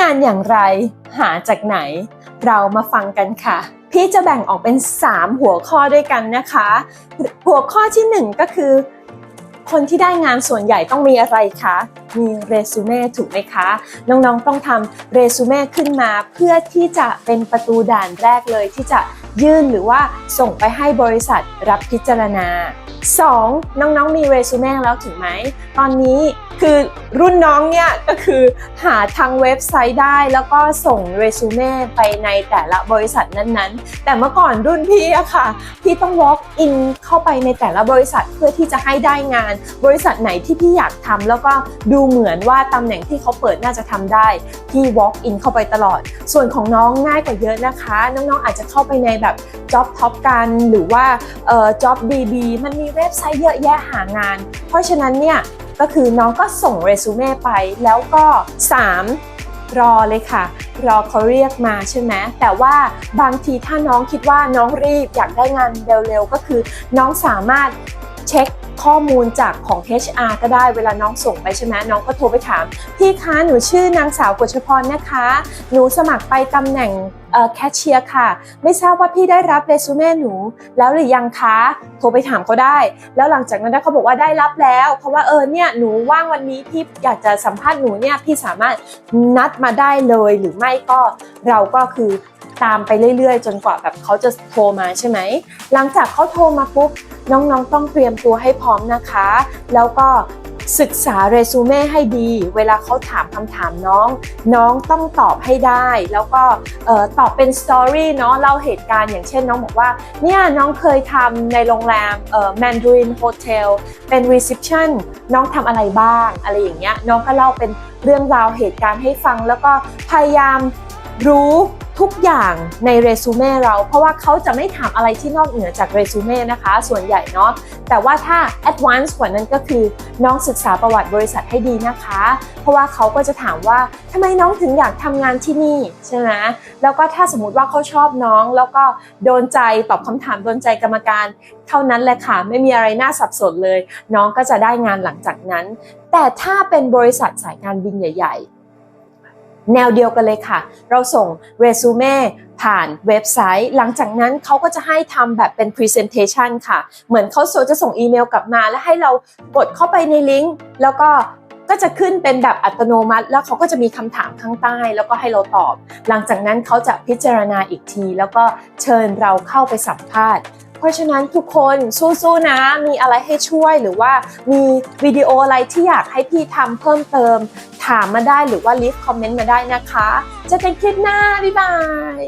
งานอย่างไร หาจากไหน เรามาฟังกันค่ะ พี่จะแบ่งออกเป็น 3 หัวข้อด้วยกันนะคะ หัวข้อที่ 1 ก็คือ คนที่ได้งานส่วนใหญ่ต้องมีอะไรคะมีเรซูเม่ถูกไหมคะ น้องๆต้องทำเรซูเม่ขึ้นมา เพื่อที่จะเป็นประตูด่านแรกเลยที่จะยื่นหรือว่าส่งไปให้บริษัทรับพิจารณา 2. น้องๆมีเรซูเม่แล้วถึงไหม ตอนนี้คือรุ่นน้องเนี่ยก็คือหาทางเว็บไซต์ได้แล้วก็ส่งเรซูเม่ไปในแต่ละบริษัทนั้นๆ แต่เมื่อก่อนรุ่นพี่อะค่ะ พี่ต้อง walk in เข้าไปในแต่ละบริษัทเพื่อที่จะให้ได้งาน บริษัทไหนที่พี่อยากทำแล้วก็ดููเหมือนว่าตำแหน่งที่เขาเปิดน่าจะทำได้พี่ walk in เข้าไปตลอด ส่วนของน้องง่ายกว่าเยอะนะคะ น้องๆอาจจะเข้าไปในแบบ job top กันหรือว่า job db มันมีเว็บไซต์เยอะแยะหางาน เพราะฉะนั้นเนี่ยก็คือน้องก็ส่งเรซูเม่ไปแล้วก็ 3 รอเลยค่ะ รอเขาเรียกมาใช่ไหมแต่ว่าบางทีถ้าน้องคิดว่าน้องรีบอยากได้งานเร็วๆ ก็คือน้องสามารถเช็ค ข้อมูลจากของ HR ก็ได้เวลาน้องส่งไปใช่ไหมน้องก็โทรไปถาม พี่คะหนูชื่อนางสาวกฤษพรนะคะ หนูสมัครไปตำแหน่งแคชเชียร์ค่ะ ไม่ทราบว่าพี่ได้รับเรซูเม่หนู แล้วหรือยังคะโทรไปถามเขาได้ แล้วหลังจากนั้นเขาบอกว่าได้รับแล้วเพราะว่าเออเนี่ยหนูว่างวันนี้พี่อยากจะสัมภาษณ์หนูเนี่ยพี่สามารถนัดมาได้เลยหรือไม่ก็เราก็คือตามไปเรื่อยๆ จนกว่าแบบเขาจะโทรมาใช่ไหมหลังจากเขาโทรมาปุ๊บ น้องๆต้องเตรียมตัวให้พร้อมนะคะ แล้วก็ศึกษาเรซูเม่ให้ดี เวลาเขาถามคำถามน้อง น้องต้องตอบให้ได้ แล้วก็ตอบเป็นสตอรี่เนาะเล่าเหตุการณ์อย่างเช่นน้องบอกว่า เนี่ยน้องเคยทำในโรงแรมเอ่อ Mandarin Hotel เป็น reception น้องทำอะไรบ้าง อะไรอย่างเงี้ยน้องก็เล่าเป็นเรื่องราวเหตุการณ์ให้ฟัง แล้วก็พยายามรู้ ทุกอย่างในเรซูเม่เรา เพราะว่าเขาจะไม่ถามอะไรที่นอกเหนือจากเรซูเม่นะคะ ส่วนใหญ่เนาะแต่ว่าถ้า advance กว่านั้นก็คือน้องศึกษาประวัติบริษัทให้ดีนะคะ เพราะว่าเขาก็จะถามว่าทำไมน้องถึงอยากทำงานที่นี่ใช่ไหมแล้วก็ถ้าสมมติว่าเขาชอบน้อง แล้วก็โดนใจตอบคำถามโดนใจกรรมการ เท่านั้นแหละค่ะไม่มีอะไรน่าสับสนเลย น้องก็จะได้งานหลังจากนั้น แต่ถ้าเป็นบริษัทสายการบินใหญ่ ๆ แนวเดียวกันเลยค่ะ เราส่งเรซูเม่ผ่านเว็บไซต์ หลังจากนั้นเขาก็จะให้ทำแบบเป็น Presentation ค่ะ เหมือนเขาจะส่งอีเมลกลับมา แล้วให้เรากดเข้าไปในลิงก์ แล้วก็ก็จะขึ้นเป็นแบบอัตโนมัติ แล้วเขาก็จะมีคำถามข้างใต้ แล้วก็ให้เราตอบ หลังจากนั้นเขาจะพิจารณาอีกที แล้วก็เชิญเราเข้าไปสัมภาษณ์ เพราะฉะนั้นทุกคนสู้ๆนะ มีอะไรให้ช่วยหรือว่ามีวิดีโออะไรที่อยากให้พี่ทำเพิ่มเติม ถามมาได้หรือว่าลิฟต์คอมเมนต์มาได้นะคะเจะกันคลิปหน้า บ๊ายบาย